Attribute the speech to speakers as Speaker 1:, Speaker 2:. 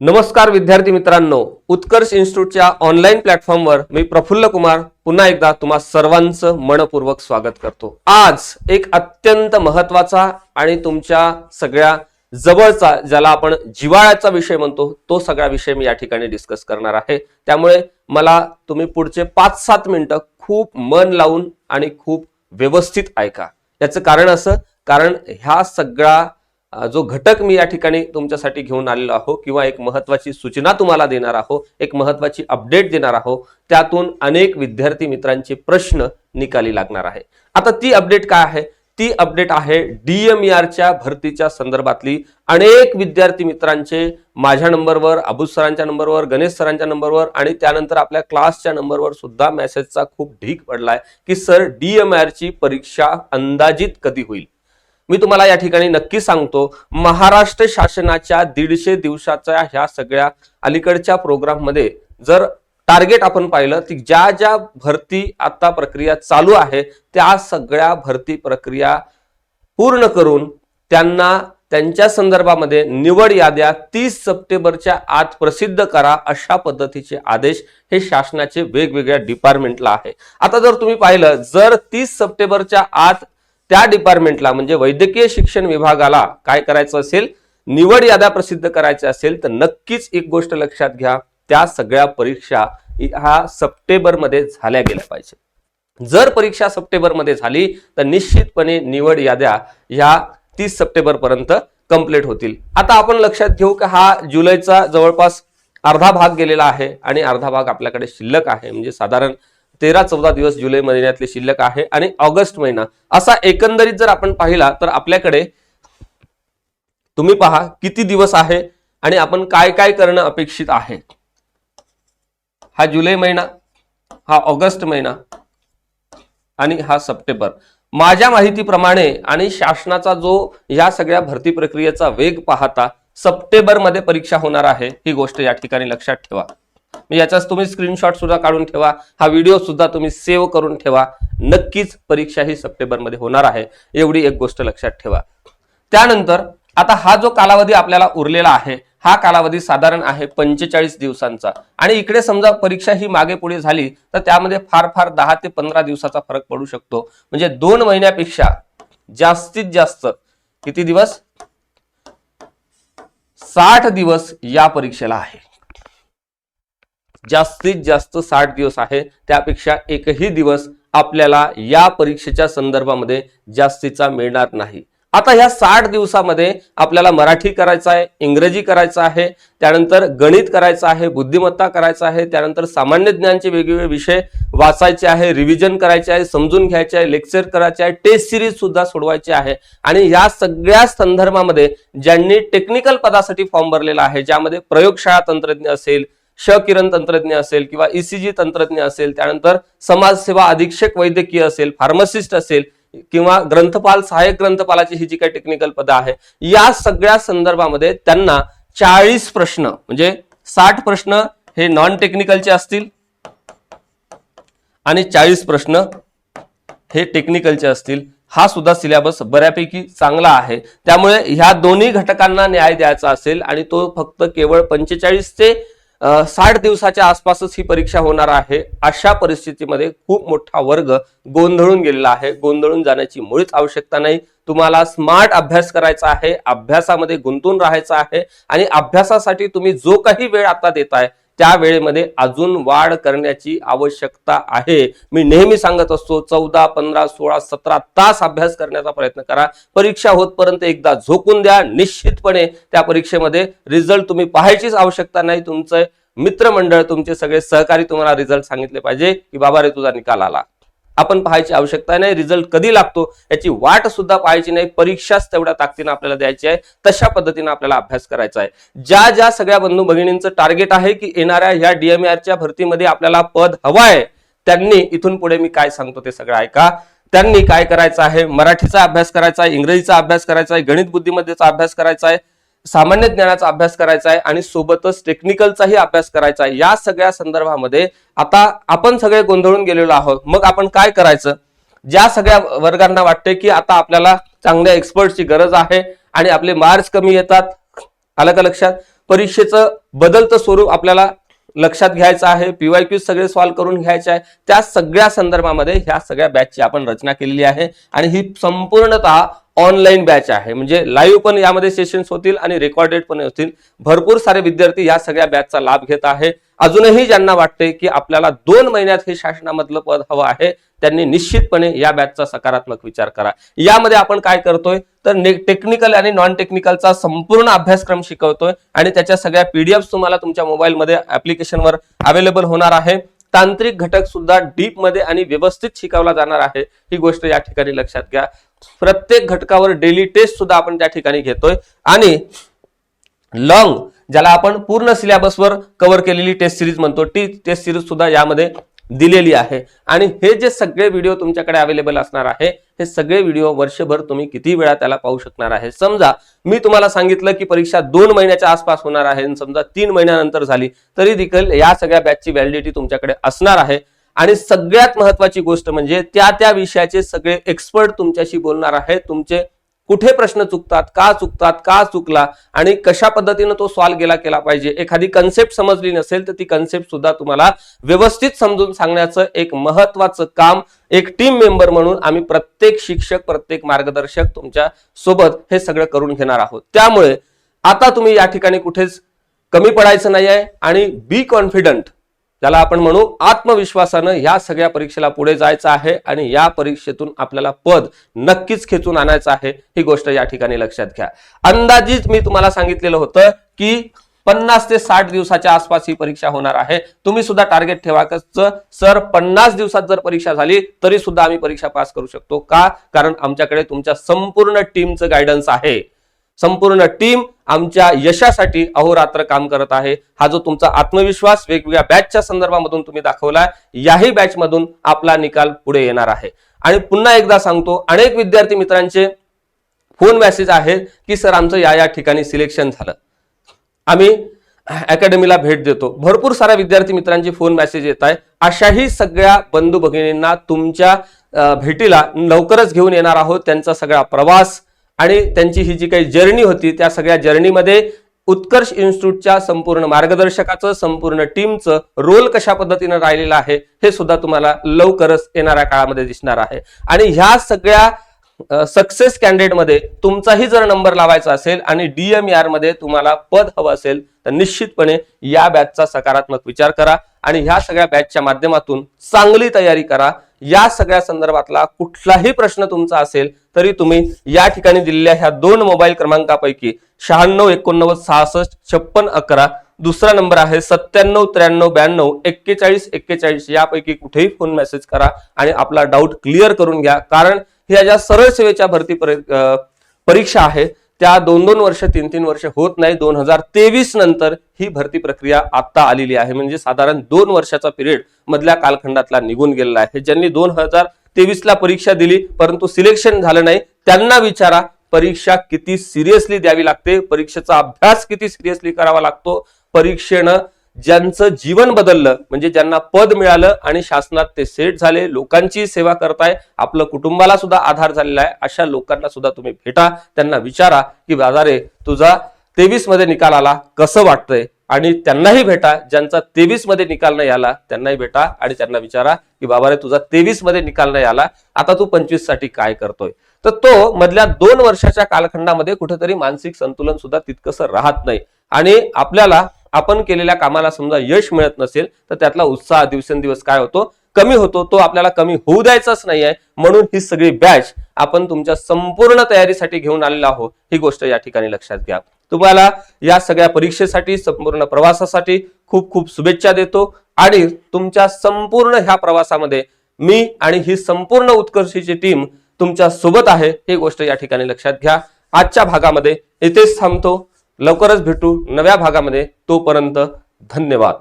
Speaker 1: नमस्कार विद्यार्थी मित्रांनो उत्कर्ष इन्स्टिट्यूटच्या ऑनलाईन प्लॅटफॉर्मवर मी प्रफुल्ल कुमार पुन्हा एकदा तुम्हा सर्वांचं मनपूर्वक स्वागत करतो. आज एक अत्यंत महत्त्वाचा आणि तुमच्या सगळ्या जवळचा ज्याला आपण जिवाळ्याचा विषय म्हणतो तो सगळा विषय मी या ठिकाणी डिस्कस करणार आहे. त्यामुळे मला तुम्ही पुढचे पाच सात मिनिटं खूप मन लावून आणि खूप व्यवस्थित ऐका. याचं कारण असं कारण ह्या सगळा जो घटक मी या ठिकाणी तुमच्यासाठी घेऊन आलेलो आहो किंवा एक महत्वाची सूचना तुम्हाला देणार आहो एक महत्वाची अपडेट देणार आहो त्यातून अनेक विद्यार्थी मित्रांचे प्रश्न निकाली लागणार आहे. आता ती अपडेट काय आहे? ती अपडेट आहे डीएमईआरच्या भरतीच्या संदर्भातली. अनेक विद्यार्थी मित्रांचे माझ्या नंबरवर अबू सरांच्या नंबरवर गणेश सरांच्या नंबरवर आणि त्यानंतर आपल्या क्लासच्या नंबरवर सुद्धा मेसेजचा खूप ढीक पडलाय की सर डीएमआरची परीक्षा अंदाजित कधी होईल? मी तुम्हाला या ठिकाणी नक्की सांगतो महाराष्ट्र शासनाच्या दीडशे दिवसाच्या ह्या सगळ्या अलीकडच्या प्रोग्राममध्ये जर टार्गेट आपण पाहिलं की ज्या ज्या भरती आता प्रक्रिया चालू आहे त्या सगळ्या भरती प्रक्रिया पूर्ण करून त्यांना त्यांच्या संदर्भामध्ये निवड याद्या तीस सप्टेंबरच्या आत प्रसिद्ध करा अशा पद्धतीचे आदेश हे शासनाचे वेगवेगळ्या डिपार्टमेंटला आहे. आता जर तुम्ही पाहिलं जर तीस सप्टेंबरच्या आत त्या डिपार्टमेंटला म्हणजे वैद्यकीय शिक्षण विभागाला काय करायचं असेल निवड याद्या प्रसिद्ध करायच्या असेल तर नक्कीच एक गोष्ट लक्षात घ्या त्या सगळ्या परीक्षा ह्या सप्टेंबरमध्ये झाल्या गेल्या पाहिजे. जर परीक्षा सप्टेंबरमध्ये झाली तर निश्चितपणे निवड याद्या ह्या तीस सप्टेंबर पर्यंत कंप्लीट होतील. आता आपण लक्षात घेऊ की हा जुलैचा जवळपास अर्धा भाग गेलेला आहे आणि अर्धा भाग आपल्याकडे शिल्लक आहे. म्हणजे साधारण तेरा चौदा दिवस जुलै महिन्यातले शिल्लक आहे आणि ऑगस्ट महिना. असा एकंदरीत जर आपण पाहिला तर आपल्याकडे तुम्ही पहा किती दिवस आहे आणि आपण काय काय करणं अपेक्षित आहे. हा जुलै महिना हा ऑगस्ट महिना आणि हा सप्टेंबर. माझ्या माहितीप्रमाणे आणि शासनाचा जो या सगळ्या भरती प्रक्रियेचा वेग पाहता सप्टेंबरमध्ये परीक्षा होणार आहे ही गोष्ट या ठिकाणी लक्षात ठेवा. मी याचाच तुम्ही स्क्रीनशॉट सुद्धा काढून ठेवा. हा व्हिडिओ सुद्धा तुम्ही सेव्ह करून ठेवा. नक्कीच परीक्षा ही सप्टेंबरमध्ये होणार आहे. एवढी एक गोष्ट लक्षात ठेवा. त्यानंतर आता हा जो कालावधी आपल्याला उरलेला आहे हा कालावधी साधारण आहे पंचेचाळीस दिवसांचा. आणि इकडे समजा परीक्षा ही मागे पुढे झाली तर त्यामध्ये फार फार दहा ते पंधरा दिवसाचा फरक पडू शकतो. म्हणजे दोन महिन्यापेक्षा जास्तीत जास्त किती दिवस? साठ दिवस या परीक्षेला आहे. जास्तीत जास्त साठ दिवस आहे. त्यापेक्षा एकही दिवस आपल्याला या परीक्षेच्या संदर्भामध्ये जास्तीचा मिळणार नाही. आता ह्या साठ दिवसामध्ये आपल्याला मराठी करायचं आहे इंग्रजी करायचं आहे त्यानंतर गणित करायचं आहे बुद्धिमत्ता करायचं आहे त्यानंतर सामान्य ज्ञानचे वेगवेगळे विषय वाचायचे आहे रिव्हिजन करायचे आहे समजून घ्यायचे आहे लेक्चर करायचे आहे टेस्ट सिरीज सुद्धा सोडवायची आहे. आणि या सगळ्या संदर्भामध्ये ज्यांनी टेक्निकल पदासाठी फॉर्म भरलेला आहे ज्यामध्ये प्रयोगशाळा तंत्रज्ञ असेल क्ष किरण तंत्रज्ञ असेल किंवा ईसीजी तंत्रज्ञ असेल त्यानंतर समाजसेवा अधीक्षक वैद्यकीय असेल फार्मसिस्ट असेल किंवा ग्रंथपाल सहाय्यक ग्रंथपालाची ही जी काही टेक्निकल पदं आहे या सगळ्या संदर्भामध्ये त्यांना चाळीस प्रश्न म्हणजे साठ प्रश्न हे नॉन टेक्निकलचे असतील आणि चाळीस प्रश्न हे टेक्निकलचे असतील. हा सुद्धा सिलेबस बऱ्यापैकी चांगला आहे. त्यामुळे ह्या दोन्ही घटकांना न्याय द्यायचा असेल आणि तो फक्त केवळ पंचेचाळीस ते साठ दिवसाच्या आसपासच ही परीक्षा होणार आहे. अशा परिस्थितीमध्ये खूप मोठा वर्ग गोंधळून गेलेला आहे. गोंधळून जाण्याची मुळीच आवश्यकता नाही. तुम्हाला स्मार्ट अभ्यास करायचा आहे. अभ्यासामध्ये गुंतून राहायचं आहे. आणि अभ्यासासाठी तुम्ही जो काही वेळ आता देताय त्या वेळेमध्ये अजून वाढ करण्याची आवश्यकता आहे. मी नेहमी सांगत असतो चौदा पंधरा सोळा सतरा तास अभ्यास करण्याचा प्रयत्न करा. परीक्षा होतपर्यंत एकदा झोकून द्या. निश्चितपणे त्या परीक्षेमध्ये रिझल्ट तुम्ही पाहायचीच आवश्यकता नाही तुमचं. मित्रमंडळ तुमचे सगळे सहकारी तुम्हाला रिझल्ट सांगितले पाहिजे की बाबा रे तुझा निकाल आला. आपण पाहायची आवश्यकता नाही रिझल्ट कधी लागतो याची वाट सुद्धा पाहायची नाही परीक्षाच तेवढ्या ताकदीनं आपल्याला द्यायची आहे तशा पद्धतीनं आपल्याला अभ्यास करायचा आहे. ज्या ज्या सगळ्या बंधू भगिनींचं टार्गेट आहे की येणाऱ्या ह्या डीएमआरच्या भरतीमध्ये आपल्याला पद हवाय त्यांनी इथून पुढे मी काय सांगतो ते सगळं ऐका. त्यांनी काय करायचं आहे? मराठीचा अभ्यास करायचा आहे इंग्रजीचा अभ्यास करायचा आहे गणित बुद्धिमत्तेचा अभ्यास करायचा आहे. सामान्य ज्ञानाचा अभ्यास करायचा आहे आणि सोबतच टेक्निकलचाही अभ्यास करायचा आहे. या सगळ्या संदर्भामध्ये आता आपण सगळे गोंधळून गेलेलो आहोत. मग आपण काय करायचं? ज्या सगळ्या वर्गांना वाटते की आता आपल्याला चांगल्या एक्सपर्टची गरज आहे आणि आपले मार्क्स कमी येतात. आलं का लक्षात? परीक्षेचं बदलतं स्वरूप आपल्याला लक्षात घ्यायचं आहे. पीवाय क्यू सगळे सॉल्व्ह करून घ्यायचे आहे. त्या सगळ्या संदर्भामध्ये ह्या सगळ्या बॅचची आपण रचना केलेली आहे. आणि ही संपूर्णतः ऑनलाईन बॅच आहे. म्हणजे लाईव्ह पण यामध्ये सेशन्स होतील आणि रेकॉर्डेड पण होतील. भरपूर सारे विद्यार्थी या सगळ्या बॅचचा लाभ घेत आहे. अजूनही ज्यांना वाटते की आपल्याला दोन महिन्यात हे शासनामधलं पद हवं आहे त्यांनी निश्चितपणे या बॅचचा सकारात्मक विचार करा. यामध्ये आपण काय करतोय? तर टेक्निकल आणि नॉन टेक्निकलचा संपूर्ण अभ्यासक्रम शिकवतोय आणि त्याच्या सगळ्या पीडीएफ तुम्हाला तुमच्या मोबाईलमध्ये ऍप्लिकेशनवर अवेलेबल होणार आहे. तांत्रिक घटक सुद्धा डीपमध्ये आणि व्यवस्थित शिकवला जाणार आहे. ही गोष्ट या ठिकाणी लक्षात घ्या. प्रत्येक घटकावर डेली टेस्ट सुद्धा आपण त्या ठिकाणी घेतोय. आणि लॉंग ज्याला आपण पूर्ण सिलेबसवर कव्हर केलेली टेस्ट सिरीज म्हणतो ती टेस्ट सिरीज सुद्धा यामध्ये दिलेली आहे. आणि हे जे सगळे व्हिडिओ तुमच्याकडे अवेलेबल असणार आहे हे सगळे व्हिडिओ वर्षभर तुम्ही किती वेळा त्याला पाहू शकणार आहे? समजा मी तुम्हाला सांगितलं की परीक्षा दोन महिन्याच्या आसपास होणार आहे आणि समजा तीन महिन्यानंतर झाली तरी देखील या सगळ्या बॅचची व्हॅलिडिटी तुमच्याकडे असणार आहे. आणि सगळ्यात महत्वाची गोष्ट म्हणजे त्या त्या विषयाचे सगळे एक्सपर्ट तुमच्याशी बोलणार आहे तुमचे कुठे प्रश्न चुकतात का चुकतात का चुकला आणि कशा पद्धतीनं तो सॉल्व्ह गेला केला पाहिजे. एखादी कन्सेप्ट समजली नसेल तर ती कन्सेप्ट सुद्धा तुम्हाला व्यवस्थित समजून सांगण्याचं एक महत्वाचं काम एक टीम मेंबर म्हणून आम्ही प्रत्येक शिक्षक प्रत्येक मार्गदर्शक तुमच्यासोबत हे सगळं करून घेणार आहोत. त्यामुळे आता तुम्ही या ठिकाणी कुठेच कमी पडायचं नाही आहे आणि बी कॉन्फिडंट ज्याला आपण म्हणू आत्मविश्वासानं या सगळ्या परीक्षेला पुढे जायचं आहे आणि या परीक्षेतून आपल्याला पद नक्कीच खेचून आणायचं आहे ही गोष्ट या ठिकाणी लक्षात घ्या. अंदाजित मी तुम्हाला सांगितलेलं होतं की पन्नास ते साठ दिवसाच्या आसपास ही परीक्षा होणार आहे. तुम्ही सुद्धा टार्गेट ठेवा सर पन्नास दिवसात जर परीक्षा झाली तरी सुद्धा आम्ही परीक्षा पास करू शकतो का? कारण आमच्याकडे तुमच्या संपूर्ण टीमचं गायडन्स आहे. संपूर्ण टीम आमच्या यशासाठी अहोरात्र काम करत आहे. हा जो तुमचा आत्मविश्वास वेगवेगळ्या बॅचच्या संदर्भामधून तुम्ही दाखवला याही बॅचमधून आपला निकाल पुढे येणार आहे. आणि पुन्हा एकदा सांगतो अनेक विद्यार्थी मित्रांचे फोन मेसेज आहेत की सर आमचं या या ठिकाणी सिलेक्शन झालं. आम्ही अकॅडमीला भेट देतो. भरपूर साऱ्या विद्यार्थी मित्रांचे फोन मेसेज येत आहे अशाही सगळ्या बंधू भगिनींना तुमच्या भेटीला लवकरच घेऊन येणार आहोत. त्यांचा सगळा प्रवास आणि त्यांची ही जी काही जर्नी होती त्या सगळ्या जर्नीमध्ये उत्कर्ष इन्स्टिट्यूटच्या संपूर्ण मार्गदर्शकाचं संपूर्ण टीमचं रोल कशा पद्धतीनं राहिलेलं आहे हे सुद्धा तुम्हाला लवकरच येणाऱ्या काळामध्ये दिसणार आहे. आणि ह्या सगळ्या सक्सेस कॅन्डिडेटमध्ये तुमचाही जर नंबर लावायचा असेल आणि डीएमआरमध्ये तुम्हाला पद हवं असेल तर निश्चितपणे या बॅचचा सकारात्मक विचार करा आणि ह्या सगळ्या बॅचच्या माध्यमातून चांगली तयारी करा. या सगळ्या संदर्भातला कुठलाही प्रश्न तुमचा असेल तरी तुम्ही या ठिकाणी दिलेल्या ह्या दोन मोबाईल क्रमांकापैकी शहाण्णव एकोणनव्वद सहासष्ट छप्पन अकरा दुसरा नंबर आहे सत्त्याण्णव त्र्याण्णव ब्याण्णव एक्केचाळीस एक्केचाळीस यापैकी कुठेही फोन मेसेज करा आणि आपला डाऊट क्लिअर करून घ्या. कारण ह्या ज्या सरळ सेवेच्या भरती परीक्षा आहे त्या दोन दोन वर्ष तीन तीन वर्ष होत नाही. दोन हजार तेवीस नंतर ही भरती प्रक्रिया आता आलेली आहे. म्हणजे साधारण दोन वर्षाचा पिरियड मधल्या कालखंडातला निघून गेलेला आहे. ज्यांनी दोन हजार तेवीसला परीक्षा दिली परंतु सिलेक्शन झालं नाही त्यांना विचारा परीक्षा किती सिरियसली द्यावी लागते? परीक्षेचा अभ्यास किती सिरियसली करावा लागतो? परीक्षेनं ज्यांचं जीवन बदललं म्हणजे ज्यांना पद मिळालं आणि शासनात ते सेट झाले लोकांची सेवा करताय आपलं कुटुंबाला सुद्धा आधार झालेला आहे अशा लोकांना सुद्धा तुम्ही भेटा त्यांना विचारा की बाजारे तुझा तेवीसमध्ये निकाल आला कसं वाटतंय? आणि त्यांनाही भेटा ज्यांचा तेवीसमध्ये निकाल नाही आला त्यांनाही भेटा आणि त्यांना विचारा की बाबा रे तुझा तेवीसमध्ये निकाल नाही आला आता तू पंचवीससाठी काय करतोय? तर तो मधल्या दोन वर्षाच्या कालखंडामध्ये कुठेतरी मानसिक संतुलन सुद्धा तितकंसं राहत नाही. आणि आपल्याला आपण केलेल्या कामाला समजा यश मिळत नसेल तर त्यातला उत्साह दिवसेंदिवस काय होतो? कमी होतो. तो आपल्याला कमी होऊ द्यायचाच नाही आहे म्हणून ही सगळी बॅच आपण तुमच्या संपूर्ण तयारीसाठी घेऊन आलेलो आहोत. ही गोष्ट या ठिकाणी लक्षात घ्या. तुम्हाला या सगळ्या परीक्षेसाठी संपूर्ण प्रवासासाठी खूप खूप शुभेच्छा देतो. आणि तुमच्या संपूर्ण ह्या प्रवासामध्ये मी आणि ही संपूर्ण उत्कर्षीची टीम तुमच्यासोबत आहे. ही गोष्ट या ठिकाणी लक्षात घ्या. आजच्या भागामध्ये इथेच थांबतो. लवकरच भेटू नव्या भागामध्ये. तोपर्यंत धन्यवाद.